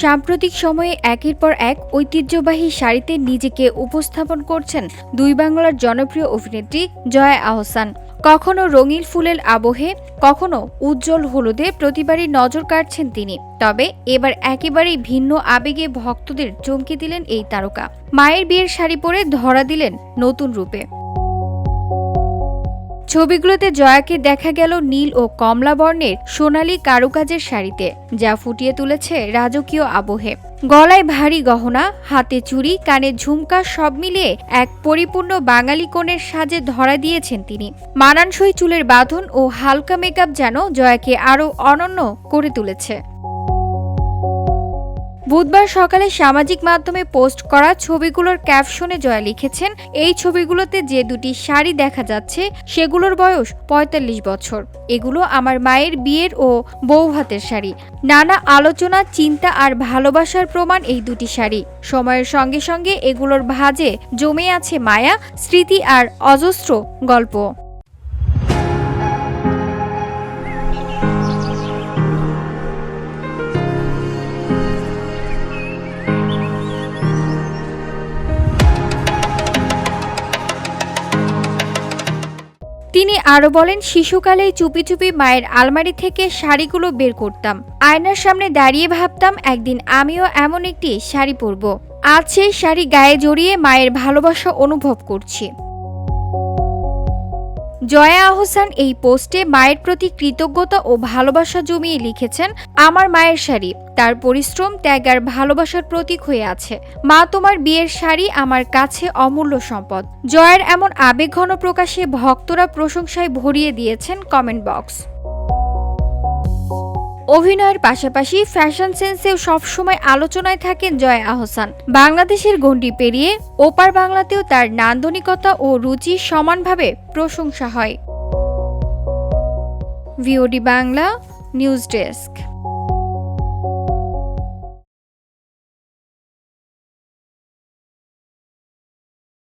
সাম্প্রতিক সময়ে একের পর এক ঐতিহ্যবাহী শাড়িতে নিজেকে উপস্থাপন করছেন দুই বাংলার জনপ্রিয় অভিনেত্রী জয়া আহসান। কখনো রঙিন ফুলের আবহে, কখনো উজ্জ্বল হলুদে প্রতিবারই নজর কাটছেন তিনি। তবে এবার একেবারেই ভিন্ন আবেগে ভক্তদের চমকে দিলেন এই তারকা। মায়ের বিয়ের শাড়ি পরে ধরা দিলেন নতুন রূপে। ছবিগুলোতে জয়াকে দেখা গেল নীল ও কমলা বর্ণের সোনালী কারুকাজের শাড়িতে, যা ফুটিয়ে তুলেছে রাজকীয় আবহে। গলায় ভারী গহনা, হাতে চুড়ি, কানে ঝুমকা, সব মিলিয়ে এক পরিপূর্ণ বাঙালি কোণের সাজে ধরা দিয়েছেন তিনি। মানানসই চুলের বাঁধন ও হালকা মেকআপ যেন জয়াকে আরও অনন্য করে তুলেছে। বুধবার সকালে সামাজিক মাধ্যমে পোস্ট করা ছবিগুলোর ক্যাপশনে জয়া লিখেছেন, এই ছবিগুলোতে যে দুটি শাড়ি দেখা যাচ্ছে, সেগুলোর বয়স ৪৫ বছর। এগুলো আমার মায়ের বিয়ের ও বৌভাতের শাড়ি। নানা আলোচনা, চিন্তা আর ভালোবাসার প্রমাণ এই দুটি শাড়ি। সময়ের সঙ্গে সঙ্গে এগুলোর ভাজে জমে আছে মায়া, স্মৃতি আর অজস্র গল্প। তিনি আরও বলেন, শিশুকালেই চুপি চুপি মায়ের আলমারি থেকে শাড়িগুলো বের করতাম। আয়নার সামনে দাঁড়িয়ে ভাবতাম, একদিন আমিও এমন একটি শাড়ি পরব। আজ সেই শাড়ি গায়ে জড়িয়ে মায়ের ভালোবাসা অনুভব করছি। জয়া আহসান এই পোস্টে মায়ের প্রতি কৃতজ্ঞতা ও ভালোবাসা জমিয়ে লিখেছেন, আমার মায়ের শাড়ি, তার পরিশ্রম, ত্যাগ আর ভালোবাসার প্রতীক হয়ে আছে। মা তোমার বিয়ের শাড়ি আমার কাছে অমূল্য সম্পদ। জয়ের এমন আবেগঘন প্রকাশে ভক্তরা প্রশংসায় ভরিয়ে দিয়েছেন কমেন্ট বক্স। অভিনয়ের পাশাপাশি ফ্যাশন সেন্সেও সবসময় আলোচনায় থাকেন জয় আহসান। বাংলাদেশের গণ্ডি পেরিয়ে ওপার বাংলাতেও তার নান্দনিকতা ও রুচি সমানভাবে প্রশংসা হয়। VOD Bangla, news desk.